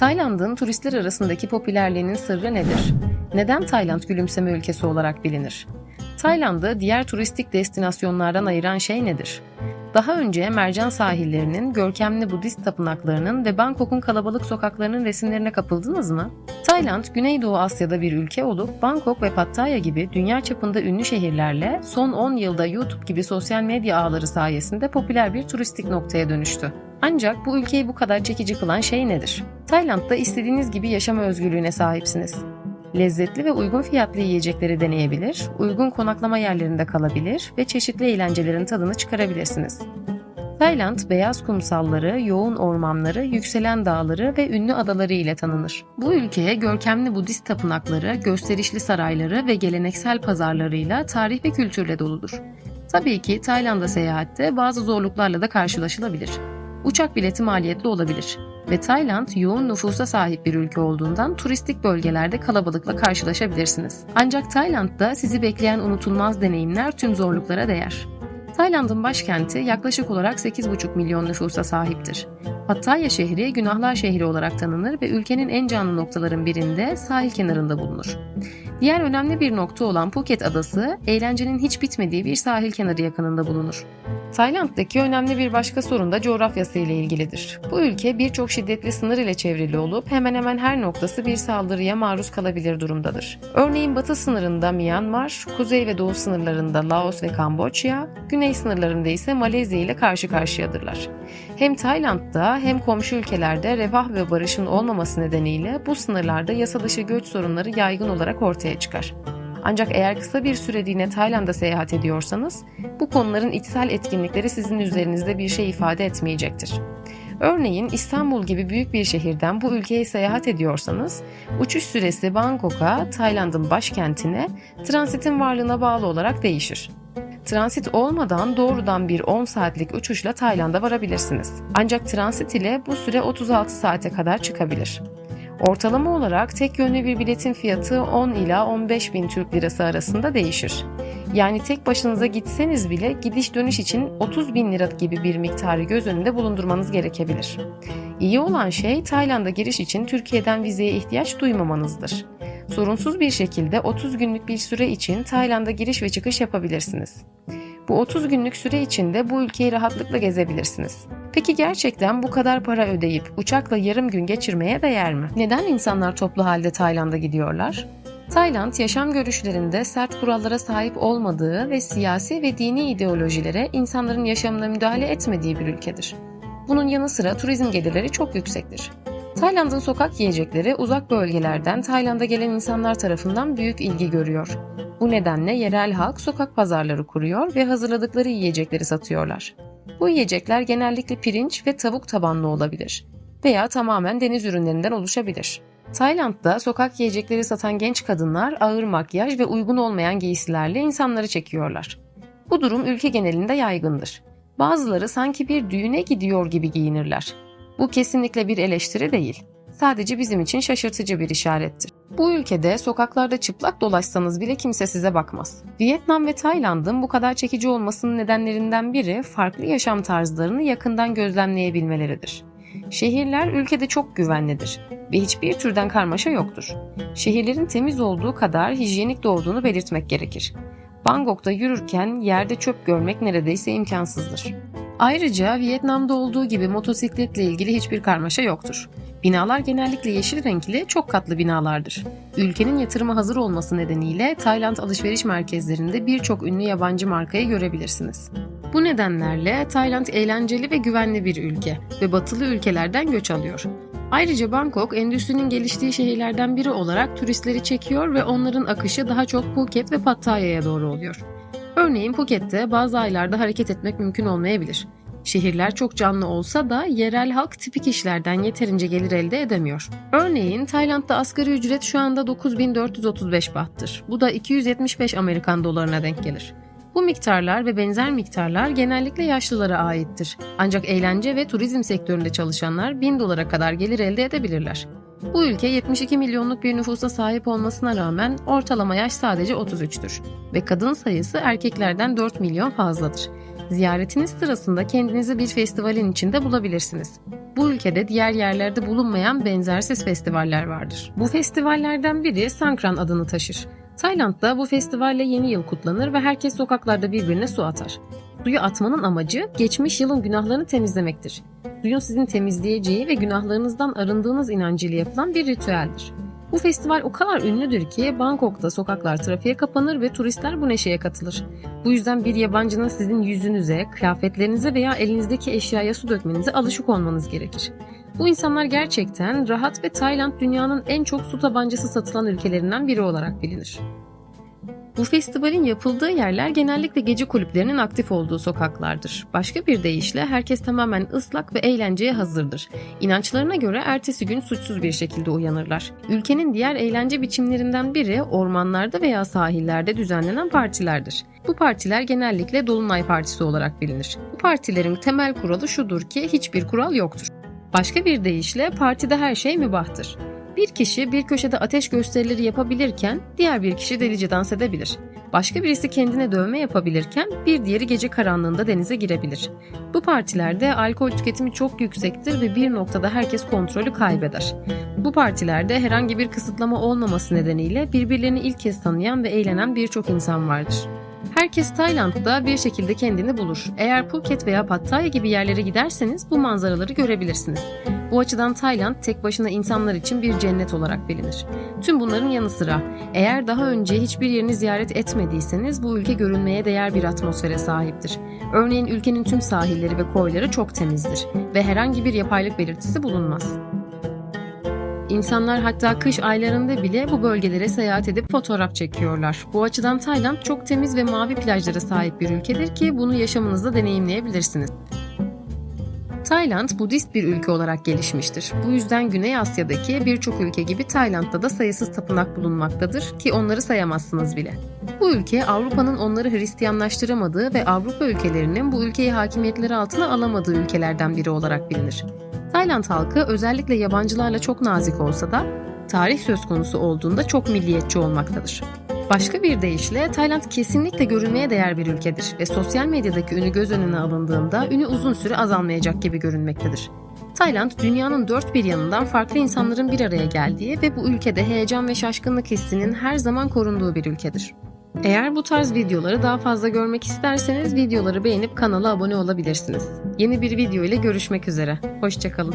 Tayland'ın turistler arasındaki popülerliğinin sırrı nedir? Neden Tayland gülümseme ülkesi olarak bilinir? Tayland'ı diğer turistik destinasyonlardan ayıran şey nedir? Daha önce mercan sahillerinin, görkemli Budist tapınaklarının ve Bangkok'un kalabalık sokaklarının resimlerine kapıldınız mı? Tayland, Güneydoğu Asya'da bir ülke olup Bangkok ve Pattaya gibi dünya çapında ünlü şehirlerle son 10 yılda YouTube gibi sosyal medya ağları sayesinde popüler bir turistik noktaya dönüştü. Ancak bu ülkeyi bu kadar çekici kılan şey nedir? Tayland'da istediğiniz gibi yaşama özgürlüğüne sahipsiniz. Lezzetli ve uygun fiyatlı yiyecekleri deneyebilir, uygun konaklama yerlerinde kalabilir ve çeşitli eğlencelerin tadını çıkarabilirsiniz. Tayland, beyaz kumsalları, yoğun ormanları, yükselen dağları ve ünlü adaları ile tanınır. Bu ülkeye görkemli Budist tapınakları, gösterişli sarayları ve geleneksel pazarlarıyla tarih ve kültürle doludur. Tabii ki Tayland'a seyahatte bazı zorluklarla da karşılaşılabilir. Uçak bileti maliyetli olabilir ve Tayland yoğun nüfusa sahip bir ülke olduğundan turistik bölgelerde kalabalıkla karşılaşabilirsiniz. Ancak Tayland'da sizi bekleyen unutulmaz deneyimler tüm zorluklara değer. Tayland'ın başkenti yaklaşık olarak 8,5 milyon nüfusa sahiptir. Pattaya şehri günahlar şehri olarak tanınır ve ülkenin en canlı noktaların birinde sahil kenarında bulunur. Diğer önemli bir nokta olan Phuket adası, eğlencenin hiç bitmediği bir sahil kenarı yakınında bulunur. Tayland'daki önemli bir başka sorun da coğrafyası ile ilgilidir. Bu ülke birçok şiddetli sınır ile çevrili olup hemen hemen her noktası bir saldırıya maruz kalabilir durumdadır. Örneğin batı sınırında Myanmar, kuzey ve doğu sınırlarında Laos ve Kamboçya, güney sınırlarında ise Malezya ile karşı karşıyadırlar. Hem Tayland'da hem komşu ülkelerde refah ve barışın olmaması nedeniyle bu sınırlarda yasa dışı göç sorunları yaygın olarak ortaya çıkar. Ancak eğer kısa bir süreliğine Tayland'a seyahat ediyorsanız, bu konuların içsel etkinlikleri sizin üzerinizde bir şey ifade etmeyecektir. Örneğin İstanbul gibi büyük bir şehirden bu ülkeye seyahat ediyorsanız, uçuş süresi Bangkok'a, Tayland'ın başkentine, transitin varlığına bağlı olarak değişir. Transit olmadan doğrudan bir 10 saatlik uçuşla Tayland'a varabilirsiniz. Ancak transit ile bu süre 36 saate kadar çıkabilir. Ortalama olarak tek yönlü bir biletin fiyatı 10 ila 15 bin Türk lirası arasında değişir. Yani tek başınıza gitseniz bile gidiş dönüş için 30 bin lira gibi bir miktarı göz önünde bulundurmanız gerekebilir. İyi olan şey Tayland'a giriş için Türkiye'den vizeye ihtiyaç duymamanızdır. Sorunsuz bir şekilde 30 günlük bir süre için Tayland'a giriş ve çıkış yapabilirsiniz. Bu 30 günlük süre içinde bu ülkeyi rahatlıkla gezebilirsiniz. Peki gerçekten bu kadar para ödeyip uçakla yarım gün geçirmeye değer mi? Neden insanlar toplu halde Tayland'a gidiyorlar? Tayland yaşam görüşlerinde sert kurallara sahip olmadığı ve siyasi ve dini ideolojilere insanların yaşamına müdahale etmediği bir ülkedir. Bunun yanı sıra turizm gelirleri çok yüksektir. Tayland'ın sokak yiyecekleri uzak bölgelerden Tayland'a gelen insanlar tarafından büyük ilgi görüyor. Bu nedenle yerel halk sokak pazarları kuruyor ve hazırladıkları yiyecekleri satıyorlar. Bu yiyecekler genellikle pirinç ve tavuk tabanlı olabilir veya tamamen deniz ürünlerinden oluşabilir. Tayland'da sokak yiyecekleri satan genç kadınlar ağır makyaj ve uygun olmayan giysilerle insanları çekiyorlar. Bu durum ülke genelinde yaygındır. Bazıları sanki bir düğüne gidiyor gibi giyinirler. Bu kesinlikle bir eleştiri değil. Sadece bizim için şaşırtıcı bir işarettir. Bu ülkede sokaklarda çıplak dolaşsanız bile kimse size bakmaz. Vietnam ve Tayland'ın bu kadar çekici olmasının nedenlerinden biri farklı yaşam tarzlarını yakından gözlemleyebilmeleridir. Şehirler ülkede çok güvenlidir ve hiçbir türden karmaşa yoktur. Şehirlerin temiz olduğu kadar hijyenik de olduğunu belirtmek gerekir. Bangkok'ta yürürken yerde çöp görmek neredeyse imkansızdır. Ayrıca Vietnam'da olduğu gibi motosikletle ilgili hiçbir karmaşa yoktur. Binalar genellikle yeşil renkli, çok katlı binalardır. Ülkenin yatırıma hazır olması nedeniyle Tayland alışveriş merkezlerinde birçok ünlü yabancı markayı görebilirsiniz. Bu nedenlerle Tayland eğlenceli ve güvenli bir ülke ve batılı ülkelerden göç alıyor. Ayrıca Bangkok endüstrinin geliştiği şehirlerden biri olarak turistleri çekiyor ve onların akışı daha çok Phuket ve Pattaya'ya doğru oluyor. Örneğin Phuket'te bazı aylarda hareket etmek mümkün olmayabilir. Şehirler çok canlı olsa da yerel halk tipik işlerden yeterince gelir elde edemiyor. Örneğin Tayland'da asgari ücret şu anda 9435 bahtır. Bu da 275 Amerikan dolarına denk gelir. Bu miktarlar ve benzer miktarlar genellikle yaşlılara aittir. Ancak eğlence ve turizm sektöründe çalışanlar 1000 dolara kadar gelir elde edebilirler. Bu ülke 72 milyonluk bir nüfusa sahip olmasına rağmen ortalama yaş sadece 33'tür ve kadın sayısı erkeklerden 4 milyon fazladır. Ziyaretiniz sırasında kendinizi bir festivalin içinde bulabilirsiniz. Bu ülkede diğer yerlerde bulunmayan benzersiz festivaller vardır. Bu festivallerden biri Sankran adını taşır. Tayland'da bu festivalle yeni yıl kutlanır ve herkes sokaklarda birbirine su atar. Suyu atmanın amacı geçmiş yılın günahlarını temizlemektir. Suyun sizin temizleyeceği ve günahlarınızdan arındığınız inancıyla yapılan bir ritüeldir. Bu festival o kadar ünlüdür ki Bangkok'ta sokaklar trafiğe kapanır ve turistler bu neşeye katılır. Bu yüzden bir yabancının sizin yüzünüze, kıyafetlerinize veya elinizdeki eşyaya su dökmenize alışık olmanız gerekir. Bu insanlar gerçekten rahat ve Tayland dünyanın en çok su tabancası satılan ülkelerinden biri olarak bilinir. Bu festivalin yapıldığı yerler genellikle gece kulüplerinin aktif olduğu sokaklardır. Başka bir deyişle herkes tamamen ıslak ve eğlenceye hazırdır. İnançlarına göre ertesi gün suçsuz bir şekilde uyanırlar. Ülkenin diğer eğlence biçimlerinden biri ormanlarda veya sahillerde düzenlenen partilerdir. Bu partiler genellikle Dolunay Partisi olarak bilinir. Bu partilerin temel kuralı şudur ki hiçbir kural yoktur. Başka bir deyişle partide her şey mübahtır. Bir kişi bir köşede ateş gösterileri yapabilirken diğer bir kişi delice dans edebilir. Başka birisi kendine dövme yapabilirken bir diğeri gece karanlığında denize girebilir. Bu partilerde alkol tüketimi çok yüksektir ve bir noktada herkes kontrolü kaybeder. Bu partilerde herhangi bir kısıtlama olmaması nedeniyle birbirlerini ilk kez tanıyan ve eğlenen birçok insan vardır. Herkes Tayland'da bir şekilde kendini bulur. Eğer Phuket veya Pattaya gibi yerlere giderseniz bu manzaraları görebilirsiniz. Bu açıdan Tayland tek başına insanlar için bir cennet olarak bilinir. Tüm bunların yanı sıra eğer daha önce hiçbir yerini ziyaret etmediyseniz bu ülke görülmeye değer bir atmosfere sahiptir. Örneğin ülkenin tüm sahilleri ve koyları çok temizdir ve herhangi bir yapaylık belirtisi bulunmaz. İnsanlar hatta kış aylarında bile bu bölgelere seyahat edip fotoğraf çekiyorlar. Bu açıdan Tayland çok temiz ve mavi plajlara sahip bir ülkedir ki bunu yaşamınızda deneyimleyebilirsiniz. Tayland Budist bir ülke olarak gelişmiştir. Bu yüzden Güney Asya'daki birçok ülke gibi Tayland'da da sayısız tapınak bulunmaktadır ki onları sayamazsınız bile. Bu ülke Avrupa'nın onları Hristiyanlaştıramadığı ve Avrupa ülkelerinin bu ülkeyi hakimiyetleri altına alamadığı ülkelerden biri olarak bilinir. Tayland halkı özellikle yabancılarla çok nazik olsa da tarih söz konusu olduğunda çok milliyetçi olmaktadır. Başka bir deyişle Tayland kesinlikle görülmeye değer bir ülkedir ve sosyal medyadaki ünü göz önüne alındığında ünü uzun süre azalmayacak gibi görünmektedir. Tayland dünyanın dört bir yanından farklı insanların bir araya geldiği ve bu ülkede heyecan ve şaşkınlık hissinin her zaman korunduğu bir ülkedir. Eğer bu tarz videoları daha fazla görmek isterseniz videoları beğenip kanala abone olabilirsiniz. Yeni bir video ile görüşmek üzere. Hoşçakalın.